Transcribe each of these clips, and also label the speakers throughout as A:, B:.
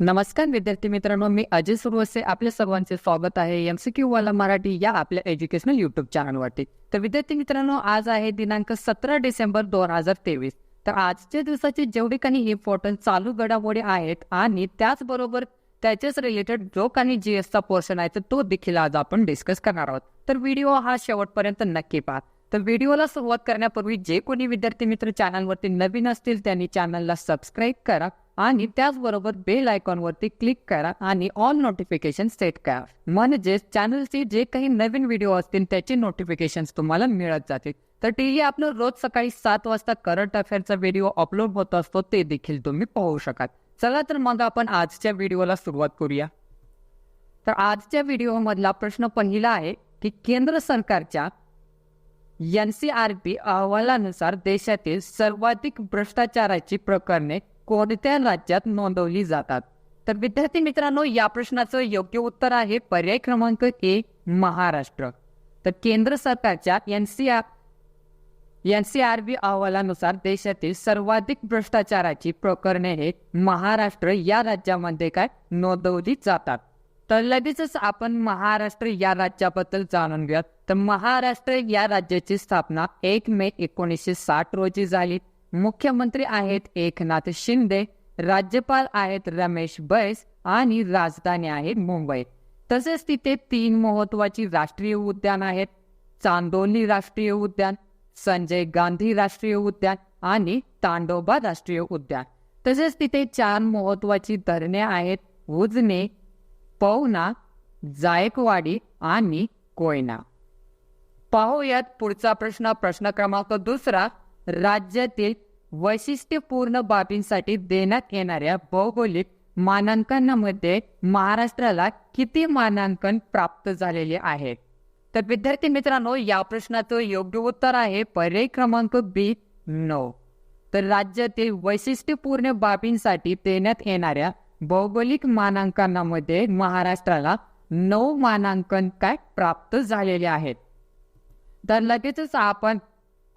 A: नमस्कार विद्यार्थी मित्रांनो मी अजय सुरवसे आपल्या सर्वांचे स्वागत आहे एम सी क्यू वाला मराठी या आपल्या एज्युकेशनल युट्यूब चॅनलवरती तर विद्यार्थी मित्रांनो आज आहे दिनांक सतरा डिसेंबर दोन हजार तेवीस. तर आजच्या दिवसाचे जेवढे काही इम्पॉर्टंट चालू घडामोडी आहेत आणि त्याचबरोबर त्याच्याच रिलेटेड जो काही जी एसचा पोर्शन आहे तर तो देखील आज आपण डिस्कस करणार आहोत. तर व्हिडिओ हा शेवटपर्यंत नक्की पहा. तर व्हिडिओला सुरुवात करण्यापूर्वी जे कोणी विद्यार्थी मित्र चॅनलवरती नवीन असतील त्यांनी चॅनलला सबस्क्राईब करा. आणि त्याचबरोबर बेल आयकॉनवरती क्लिक करा आणि ऑल नोटिफिकेशन सेट करा. म्हणजेच चॅनलचे जे काही नवीन व्हिडिओ असतील त्याचे नोटिफिकेशन तुम्हाला मिळत जातील. तर टीव्ही आपलं रोज सकाळी सात वाजता करंट अफेअरचा व्हिडिओ अपलोड होत असतो ते देखील तुम्ही पाहू शकाल. चला तर मग आपण आजच्या व्हिडिओला सुरुवात करूया. तर आजच्या व्हिडिओमधला प्रश्न पहिला आहे की केंद्र सरकारच्या एन सी आर पी अहवालानुसार देशातील सर्वाधिक भ्रष्टाचाराची प्रकरणे कोणत्या राज्यात नोंदवली जातात? तर विद्यार्थी मित्रांनो या प्रश्नाचं योग्य उत्तर आहे पर्याय क्रमांक ए महाराष्ट्र. तर केंद्र सरकारच्या N C R N C R B अहवालानुसार देशातील सर्वाधिक भ्रष्टाचाराची प्रकरणे हे महाराष्ट्र या राज्यामध्ये काय नोंदवली जातात? तर लगेचच आपण महाराष्ट्र या राज्याबद्दल जाणून घेऊयात. तर महाराष्ट्र या राज्याची स्थापना एक मे एकोणीसशे साठ रोजी झाली. मुख्यमंत्री आहेत एकनाथ शिंदे राज्यपाल आहेत रमेश बैस आणि राजधानी आहे मुंबई. तसेच तिथे तीन महत्वाची राष्ट्रीय उद्यान आहेत. चांदोली राष्ट्रीय उद्यान संजय गांधी राष्ट्रीय उद्यान आणि तांडोबा राष्ट्रीय उद्यान. तसेच तिथे चार महत्वाची धरणे आहेत उजने पवना जायकवाडी आणि कोयना. पाहूयात पुढचा प्रश्न प्रश्न क्रमांक दुसरा. राज्यातील वैशिष्ट्यपूर्ण बाबींसाठी देण्यात येणाऱ्या भौगोलिक मानांकनामध्ये महाराष्ट्राला किती मानांकन प्राप्त झालेले आहे? तर विद्यार्थी मित्रांनो या प्रश्नाचं योग्य उत्तर आहे पर्याय क्रमांक बी नऊ. तर राज्यातील वैशिष्ट्यपूर्ण बाबींसाठी देण्यात येणाऱ्या भौगोलिक मानांकनामध्ये महाराष्ट्राला नऊ मानांकन काय प्राप्त झालेले आहेत? तर लगेचच आपण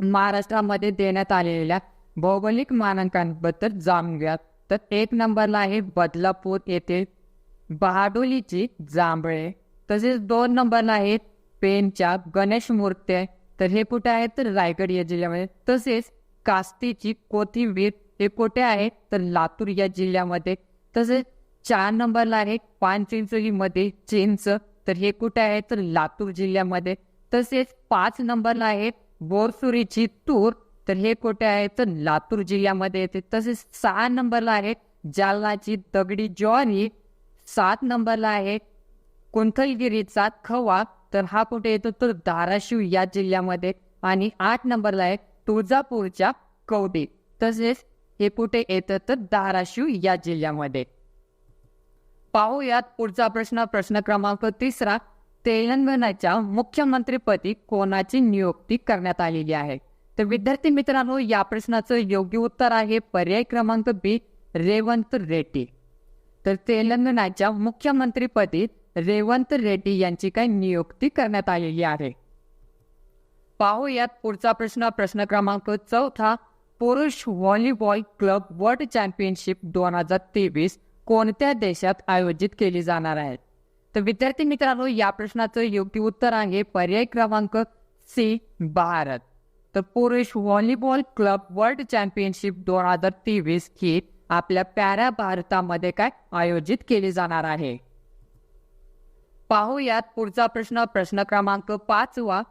A: महाराष्ट्रामध्ये देण्यात आलेल्या भौगोलिक मानांकनाबद्दल जाणून घ्या तर एक नंबरला आहे बदलापूर येथे बहाडोलीची जांभळे. तसेच दोन नंबरला आहेत पेनच्या गणेश मूर्ती तर हे कुठे आहेत? तर रायगड या जिल्ह्यामध्ये. तसेच कास्तीची कोथिंबीर हे कुठे आहे? तर लातूर या जिल्ह्यामध्ये. तसेच चार नंबरला आहे पानचिंचोलीमध्ये चिंच. तर हे कुठे आहे? तर लातूर जिल्ह्यामध्ये. तसेच पाच नंबरला आहे बोरसुरीची तूर. तर हे कुठे आहे? तर लातूर जिल्ह्यामध्ये येते. तसेच सहा नंबरला आहे जालनाची दगडी ज्वारी सात नंबरला आहे कुंथलगिरीचा खवा. तर हा कुठे येतो? तर धाराशिव या जिल्ह्यामध्ये. आणि आठ नंबरला आहे तुळजापूरच्या कवडी तसेच हे कुठे येतं? तर धाराशिव या जिल्ह्यामध्ये. पाहूयात पुढचा प्रश्न. प्रश्न क्रमांक तिसरा. तेलंगणाच्या मुख्यमंत्रीपदी कोणाची नियुक्ती करण्यात आलेली आहे? तर विद्यार्थी मित्रांनो या प्रश्नाचं योग्य उत्तर आहे पर्याय क्रमांक बी रेवंत रेड्डी. तर तेलंगणाच्या मुख्यमंत्रीपदी रेवंत रेड्डी यांची काही नियुक्ती करण्यात आलेली आहे. पाहूयात पुढचा प्रश्न. प्रश्न क्रमांक चौथा पुरुष व्हॉलीबॉल क्लब वर्ल्ड चॅम्पियनशिप दोन हजार तेवीस कोणत्या देशात आयोजित केली जाणार आहे? तर विद्यार्थी मित्रांनो या प्रश्नाचं योग्य उत्तर आहे पर्याय क्रमांक सी भारत. तर पुरुष व्हॉलीबॉल क्लब वर्ल्ड चॅम्पियनशिप दोन हजार तेवीस ही आपल्या पॅरा भारतामध्ये काय आयोजित केली जाणार आहे. पाहूयात पुढचा प्रश्न. प्रश्न क्रमांक पाचवा.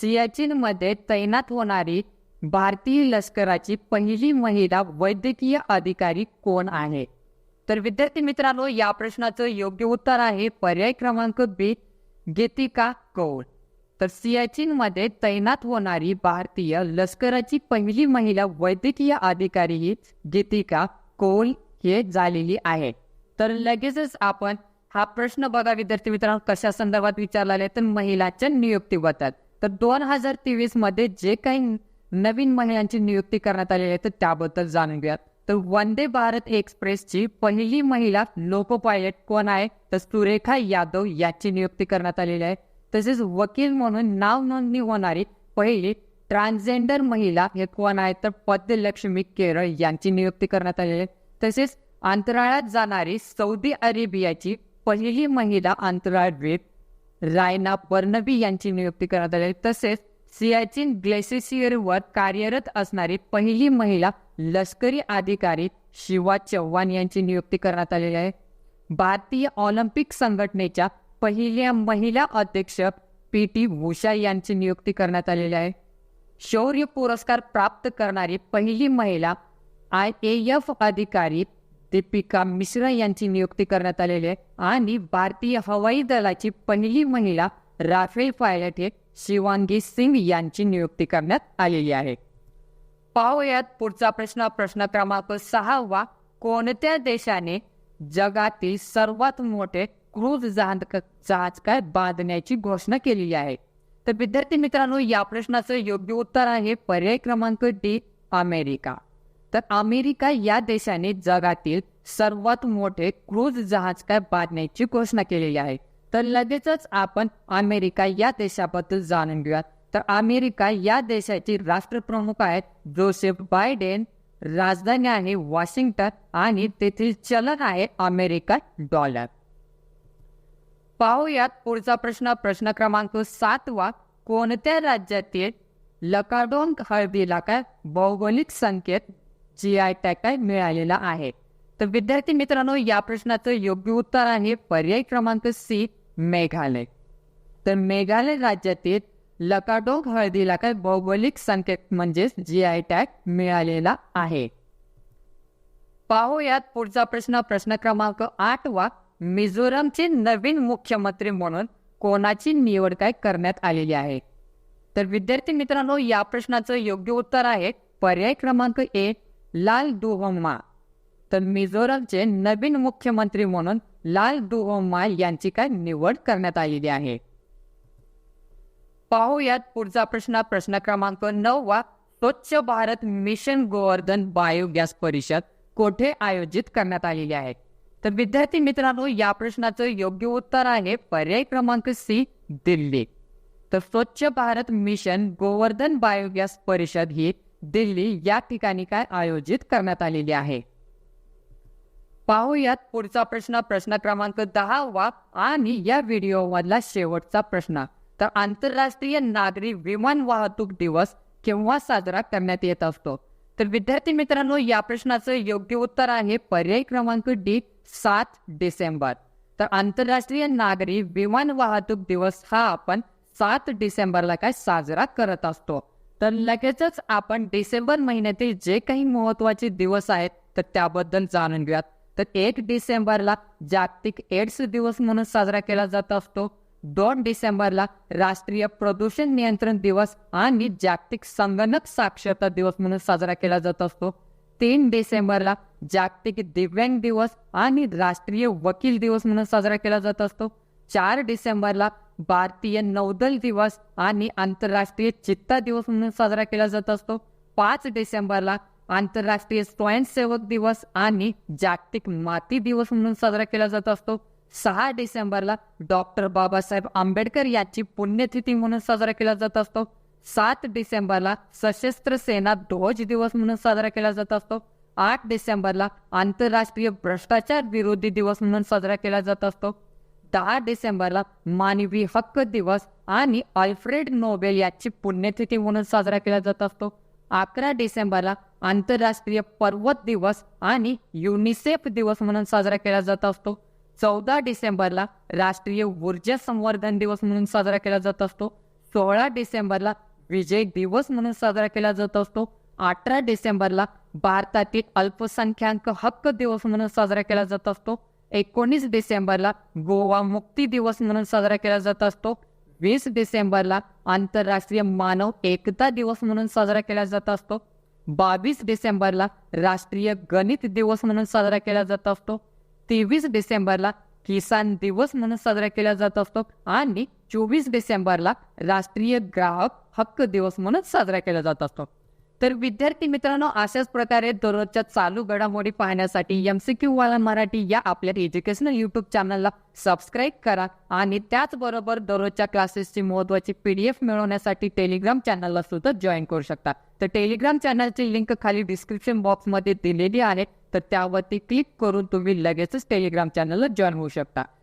A: सियाचीन मध्ये तैनात होणारी भारतीय लष्कराची पहिली महिला वैद्यकीय अधिकारी कोण आहे? तर विद्यार्थी मित्रांनो या प्रश्नाचं योग्य उत्तर आहे पर्याय क्रमांक बी गीतिका कौल. तर सियाचीनमध्ये तैनात होणारी भारतीय लष्कराची पहिली महिला वैद्यकीय अधिकारी ही गीतिका कोल हे झालेली आहे. तर लगेचच आपण हा प्रश्न बघा विद्यार्थी मित्रांनो कशा संदर्भात विचारला आहे तर महिलांच्या नियुक्तीबद्दल. तर दोन हजार तेवीसमध्ये जे काही नवीन महिलांची नियुक्ती करण्यात आली आहे तर त्याबद्दल जाणून घ्या तर वंदे भारत एक्सप्रेसची पहिली महिला लोको पायलट कोण आहे? तर सुरेखा यादव याची नियुक्ती करण्यात आलेली आहे. तसेच वकील म्हणून नाव नोंदणी होणारी पहिली ट्रान्सजेंडर महिला हे कोण आहे तर पद्यलक्ष्मी केरळ यांची नियुक्ती करण्यात आलेली आहे. तसेच अंतराळात जाणारी सौदी अरेबियाची पहिली महिला अंतराळवीर रायना बर्नबी यांची नियुक्ती करण्यात आली तसेच सियाचिन ग्लेसियरवर कार्यरत असणारी पहिली महिला लष्करी अधिकारी शिवा चव्हाण यांची नियुक्ती करण्यात आलेली आहे. भारतीय ऑलिम्पिक संघटनेच्या पहिल्या महिला अध्यक्ष पी टी उषा यांची नियुक्ती करण्यात आलेली आहे. शौर्य पुरस्कार प्राप्त करणारी पहिली महिला आय ए एफ अधिकारी दीपिका मिश्रा यांची नियुक्ती करण्यात आलेली आहे आणि भारतीय हवाई दलाची पहिली महिला राफेल पायलट हे शिवांगी सिंग यांची नियुक्ती करण्यात आलेली आहे. पाहूयात पुढचा प्रश्न. प्रश्न क्रमांक सहावा कोणत्या देशाने जगातील सर्वात मोठे क्रूज जहाज जहाज काय बांधण्याची घोषणा केलेली आहे. तर विद्यार्थी मित्रांनो या प्रश्नाचं योग्य उत्तर आहे पर्याय क्रमांक डी अमेरिका. तर अमेरिका या देशाने जगातील सर्वात मोठे क्रूज जहाज काय बांधण्याची घोषणा केलेली आहे. तर लगेचच आपण अमेरिका या देशाबद्दल जाणून घेऊयात. तर अमेरिका या देशाचे राष्ट्रप्रमुख आहेत जोसेफ बायडेन राजधानी आहे वॉशिंग्टन आणि तेथील चलन आहे अमेरिका डॉलर. पाहूयात पुढचा प्रश्न. प्रश्न क्रमांक सातवा कोणत्या राज्यातील लकाडोंग हळदीला काय भौगोलिक संकेत जी आय टॅग काय मिळालेला आहे? तर विद्यार्थी मित्रांनो या प्रश्नाचं योग्य उत्तर आहे पर्याय क्रमांक सी मेघालय. तर मेघालय राज्यातील लकाडोंग हळदीला काय भौगोलिक संकेत म्हणजेच जी आय टॅग मिळालेला आहे? पाहूयात पुढचा प्रश्न. प्रश्न क्रमांक आठवा मिझोरमचे नवीन मुख्यमंत्री म्हणून कोणाची निवड काय करण्यात आलेली आहे? तर विद्यार्थी मित्रांनो या प्रश्नाचं योग्य उत्तर आहे पर्याय क्रमांक ए लाल दुहोमा तर मिझोरमचे नवीन मुख्यमंत्री म्हणून लाल दुहोमा यांची काय निवड करण्यात आलेली आहे? पाहूयात पुढचा प्रश्न. प्रश्न क्रमांक नऊ वा स्वच्छ भारत मिशन गोवर्धन बायोगॅस परिषद कोठे आयोजित करण्यात आलेली आहे? तर विद्यार्थी मित्रांनो या प्रश्नाचं योग्य उत्तर आहे पर्याय क्रमांक सी दिल्ली. तर स्वच्छ भारत मिशन गोवर्धन बायोगॅस परिषद ही दिल्ली या ठिकाणी काय आयोजित करण्यात आलेली आहे? पाहूयात पुढचा प्रश्न प्रश्न क्रमांक दहावा आणि या व्हिडिओ मधला शेवटचा प्रश्न. तर आंतरराष्ट्रीय नागरी विमान वाहतूक दिवस केव्हा साजरा करण्यात येत असतो? तर विद्यार्थी मित्रांनो या प्रश्नाचं योग्य उत्तर आहे पर्याय क्रमांक डी सात डिसेंबर. तर आंतरराष्ट्रीय नागरी विमान वाहतूक दिवस हा आपण सात डिसेंबरला काय साजरा करत असतो. तर लगेचच आपण डिसेंबर महिन्यातील जे काही महत्त्वाचे दिवस आहेत तर त्याबद्दल जाणून घेऊयात. तर एक डिसेंबरला जागतिक एड्स दिवस म्हणून साजरा केला जात असतो. दोन डिसेंबरला राष्ट्रीय प्रदूषण नियंत्रण दिवस आणि जागतिक संगणक साक्षरता दिवस म्हणून साजरा केला जात असतो. तीन डिसेंबरला जागतिक दिव्यांग दिवस आणि राष्ट्रीय वकील दिवस म्हणून साजरा केला जात असतो. चार डिसेंबरला भारतीय नौदल दिवस आणि आंतरराष्ट्रीय चित्ता दिवस म्हणून साजरा केला जात असतो. पाच डिसेंबरला आंतरराष्ट्रीय स्वयंसेवक दिवस आणि जागतिक माती दिवस म्हणून साजरा केला जात असतो. सहा डिसेंबरला डॉक्टर बाबासाहेब आंबेडकर यांची पुण्यतिथी म्हणून साजरा केला जात असतो. सात डिसेंबरला सशस्त्र सेना ध्वज दिवस म्हणून साजरा केला जात असतो. आठ डिसेंबरला आंतरराष्ट्रीय भ्रष्टाचार विरोधी दिवस म्हणून साजरा केला जात असतो. दहा डिसेंबरला मानवी हक्क दिवस आणि अल्फ्रेड नोबेल याची पुण्यतिथी म्हणून साजरा केला जात असतो. अकरा डिसेंबरला आंतरराष्ट्रीय पर्वत दिवस आणि युनिसेफ दिवस म्हणून साजरा केला जात असतो. चौदा डिसेंबरला राष्ट्रीय ऊर्जा संवर्धन दिवस म्हणून साजरा केला जात असतो. सोळा डिसेंबरला विजय दिवस म्हणून साजरा केला जात असतो. अठरा डिसेंबरला भारतातील अल्पसंख्याक हक्क दिवस म्हणून साजरा केला जात असतो. एकोणीस डिसेंबरला गोवा मुक्ती दिवस म्हणून साजरा केला जात असतो. वीस डिसेंबरला आंतरराष्ट्रीय मानव एकता दिवस म्हणून साजरा केला जात असतो. बावीस डिसेंबरला राष्ट्रीय गणित दिवस म्हणून साजरा केला जात असतो. तेवीस डिसेंबरला किसान दिवस म्हणून साजरा केला जात असतो. आणि चोवीस डिसेंबरला राष्ट्रीय ग्राहक हक्क दिवस म्हणून साजरा केला जात असतो. तर विद्यार्थी मित्रांनो अशाच प्रकारे दररोजच्या चालू घडामोडी पाहण्यासाठी एम सी क्यू वाला मराठी या आपल्या एज्युकेशनल युट्यूब चॅनलला सबस्क्राईब करा आणि त्याचबरोबर दररोजच्या क्लासेसची महत्वाची एफ मिळवण्यासाठी टेलिग्राम चॅनलला सुद्धा जॉईन करू शकता. तर टेलिग्राम चॅनलची लिंक खाली डिस्क्रिप्शन बॉक्समध्ये दिलेली आहे. तर त्यावरती क्लिक करून तुम्ही लगेचच टेलिग्राम चॅनलला जॉईन होऊ शकता.